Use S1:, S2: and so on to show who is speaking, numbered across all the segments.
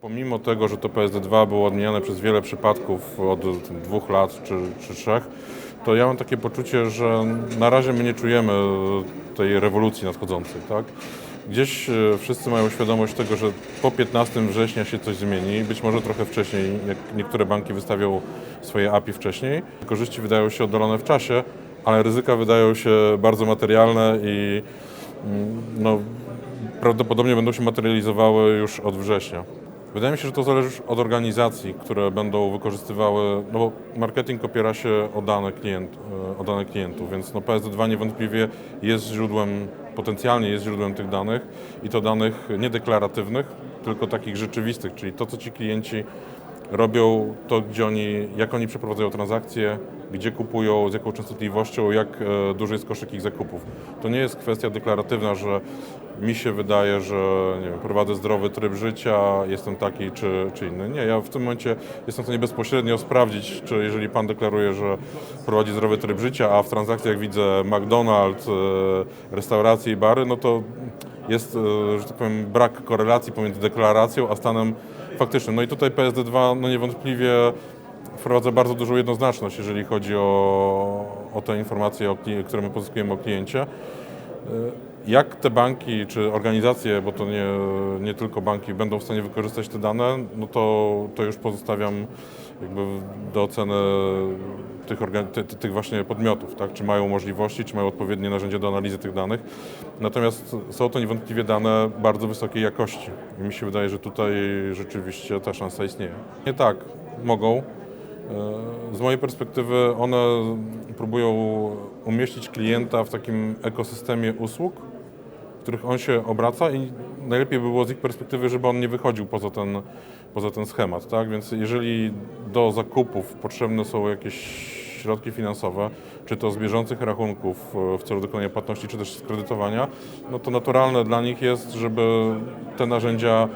S1: Pomimo tego, że to PSD2 było odmieniane przez wiele przypadków od dwóch lat czy, czy trzech, to ja mam takie poczucie, że na razie my nie czujemy tej rewolucji nadchodzącej. Tak? Gdzieś e, wszyscy mają świadomość tego, że po 15 września się coś zmieni, być może trochę wcześniej, jak niektóre banki wystawią swoje API wcześniej. Korzyści wydają się oddalone w czasie, ale ryzyka wydają się bardzo materialne i mm, no, prawdopodobnie będą się materializowały już od września. Wydaje mi się, że to zależy już od organizacji, które będą wykorzystywały, no bo marketing opiera się o dane, klient, e, o dane klientów, więc no PSD2 niewątpliwie jest źródłem, potencjalnie jest źródłem tych danych i to danych niedeklaratywnych, tylko takich rzeczywistych, czyli to, co ci klienci robią, to gdzie oni, jak oni przeprowadzają transakcje, gdzie kupują, z jaką częstotliwością, jak e, duży jest koszyk ich zakupów. To nie jest kwestia deklaratywna, że mi się wydaje, że wiem, prowadzę zdrowy tryb życia, jestem taki czy, czy inny. Nie, ja w tym momencie jestem w stanie bezpośrednio sprawdzić, czy jeżeli pan deklaruje, że prowadzi zdrowy tryb życia, a w transakcjach widzę McDonald's, e, restauracje i bary, no to jest, e, że tak powiem, brak korelacji pomiędzy deklaracją a stanem faktycznym. No i tutaj PSD2 no niewątpliwie wprowadza bardzo dużą jednoznaczność, jeżeli chodzi o, o te informacje, o, które my pozyskujemy o kliencie. Jak te banki czy organizacje, bo to nie, nie tylko banki, będą w stanie wykorzystać te dane, no to, to już pozostawiam jakby do oceny tych, ty, ty, tych właśnie podmiotów, tak? czy mają możliwości, czy mają odpowiednie narzędzia do analizy tych danych. Natomiast są to niewątpliwie dane bardzo wysokiej jakości i mi się wydaje, że tutaj rzeczywiście ta szansa istnieje. Nie tak, mogą, z mojej perspektywy one próbują umieścić klienta w takim ekosystemie usług, których on się obraca i najlepiej by było z ich perspektywy, żeby on nie wychodził poza ten, poza ten schemat. Tak? Więc jeżeli do zakupów potrzebne są jakieś środki finansowe, czy to z bieżących rachunków e, w celu dokonania płatności, czy też z kredytowania, no to naturalne dla nich jest, żeby te narzędzia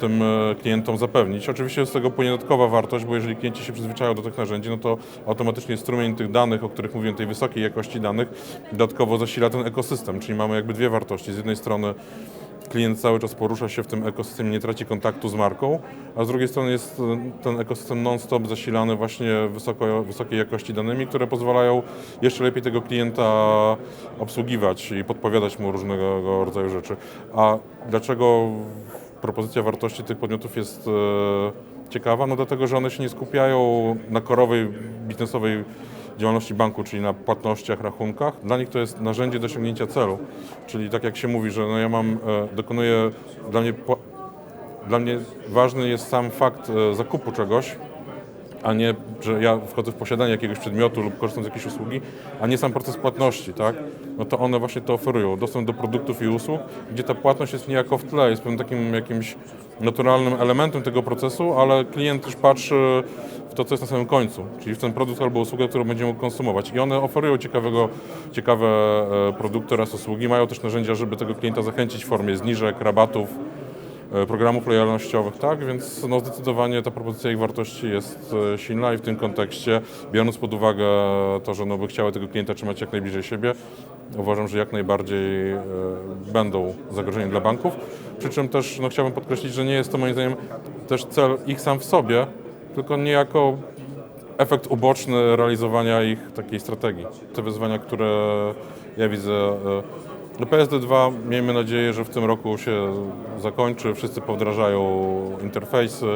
S1: tym e, klientom zapewnić. Oczywiście z tego płynie dodatkowa wartość, bo jeżeli klienci się przyzwyczają do tych narzędzi, no to automatycznie strumień tych danych, o których mówiłem, tej wysokiej jakości danych, dodatkowo zasila ten ekosystem, czyli mamy jakby dwie wartości. Z jednej strony klient cały czas porusza się w tym ekosystemie, nie traci kontaktu z marką, a z drugiej strony jest e, ten ekosystem non-stop zasilany właśnie wysoko, wysokiej jakości danymi, które pozwalają jeszcze lepiej tego klienta obsługiwać i podpowiadać mu różnego rodzaju rzeczy. A dlaczego propozycja wartości tych podmiotów jest e, ciekawa? No dlatego, że one się nie skupiają na korowej biznesowej działalności banku, czyli na płatnościach, rachunkach. Dla nich to jest narzędzie do osiągnięcia celu. Czyli tak jak się mówi, że no ja mam, e, dokonuję, dla mnie, dla mnie ważny jest sam fakt e, zakupu czegoś, a nie, że ja wchodzę w posiadanie jakiegoś przedmiotu lub korzystam z jakiejś usługi, a nie sam proces płatności, tak? No to one właśnie to oferują. Dostęp do produktów i usług, gdzie ta płatność jest niejako w tle, jest pewnym takim jakimś naturalnym elementem tego procesu, ale klient też patrzy w to, co jest na samym końcu, czyli w ten produkt albo usługę, którą będzie mógł konsumować. I one oferują ciekawego, ciekawe e, produkty oraz usługi. Mają też narzędzia, żeby tego klienta zachęcić w formie zniżek, rabatów, programów lojalnościowych, tak? Więc no, zdecydowanie ta propozycja ich wartości jest e, silna i w tym kontekście, biorąc pod uwagę to, że no, by chciały tego klienta trzymać jak najbliżej siebie, uważam, że jak najbardziej e, będą zagrożeniem dla banków. Przy czym też no, chciałbym podkreślić, że nie jest to moim zdaniem też cel ich sam w sobie, tylko niejako efekt uboczny realizowania ich takiej strategii. Te wyzwania, które ja widzę. No PSD2 miejmy nadzieję, że w tym roku się zakończy, wszyscy powdrażają interfejsy,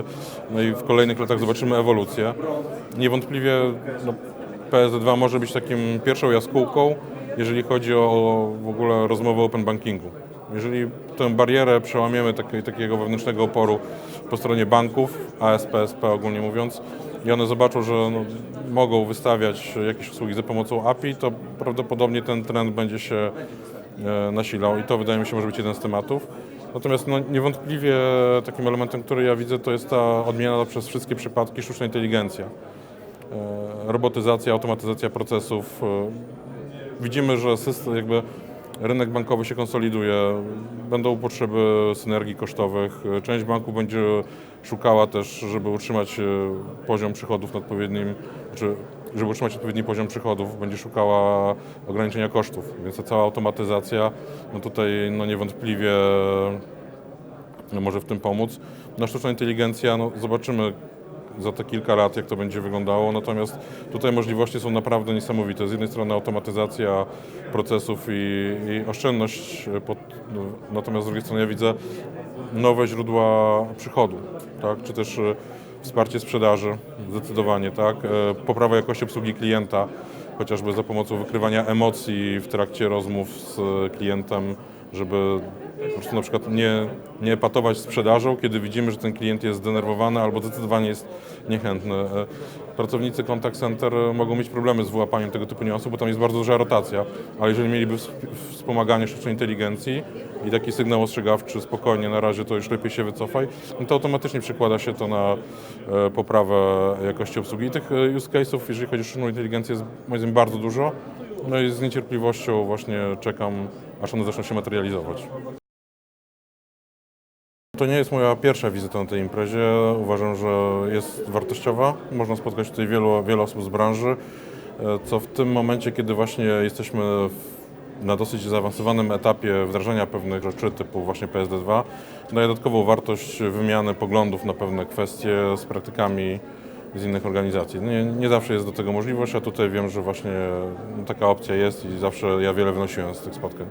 S1: no i w kolejnych latach zobaczymy ewolucję. Niewątpliwie no, PSD2 może być takim pierwszą jaskółką, jeżeli chodzi o w ogóle rozmowę o open bankingu. Jeżeli tę barierę przełamiemy takiej, takiego wewnętrznego oporu po stronie banków, ASP, SP ogólnie mówiąc, i one zobaczą, że no, mogą wystawiać jakieś usługi za pomocą API, to prawdopodobnie ten trend będzie się nasilał i to wydaje mi się może być jeden z tematów. Natomiast no, niewątpliwie takim elementem, który ja widzę, to jest ta odmiana przez wszystkie przypadki sztuczna inteligencja. E, robotyzacja, automatyzacja procesów. e, Widzimy, że system, jakby rynek bankowy się konsoliduje, będą potrzeby synergii kosztowych. E, Część banków będzie szukała też, żeby utrzymać e, poziom przychodów na odpowiednim, czy żeby utrzymać odpowiedni poziom przychodów, będzie szukała ograniczenia kosztów. Więc ta cała automatyzacja, no tutaj no niewątpliwie może w tym pomóc. No sztuczna inteligencja, no zobaczymy za te kilka lat, jak to będzie wyglądało. Natomiast tutaj możliwości są naprawdę niesamowite. Z jednej strony automatyzacja procesów i, i oszczędność, pod, no, natomiast z drugiej strony ja widzę nowe źródła przychodu, tak? czy też wsparcie sprzedaży, zdecydowanie, tak? E, poprawa jakości obsługi klienta, chociażby za pomocą wykrywania emocji w trakcie rozmów z klientem, żeby po prostu na przykład nie, nie patować sprzedażą, kiedy widzimy, że ten klient jest zdenerwowany albo zdecydowanie jest niechętny. E, Pracownicy contact center mogą mieć problemy z wyłapaniem tego typu niuansów, bo tam jest bardzo duża rotacja, ale jeżeli mieliby wsp- wspomaganie sztucznej inteligencji i taki sygnał ostrzegawczy, spokojnie, na razie to już lepiej się wycofaj, no to automatycznie przekłada się to na e, poprawę jakości obsługi. I tych e, use case'ów, jeżeli chodzi o sztuczną inteligencję, jest moim zdaniem bardzo dużo. No i z niecierpliwością właśnie czekam, aż one zaczną się materializować. To nie jest moja pierwsza wizyta na tej imprezie. Uważam, że jest wartościowa. Można spotkać tutaj wielu, wiele osób z branży, e, co w tym momencie, kiedy właśnie jesteśmy na dosyć zaawansowanym etapie wdrażania pewnych rzeczy typu właśnie PSD2, daje dodatkową wartość wymiany poglądów na pewne kwestie z praktykami z innych organizacji. Nie, nie zawsze jest do tego możliwość, a tutaj wiem, że właśnie taka opcja jest i zawsze ja wiele wnosiłem z tych spotkań.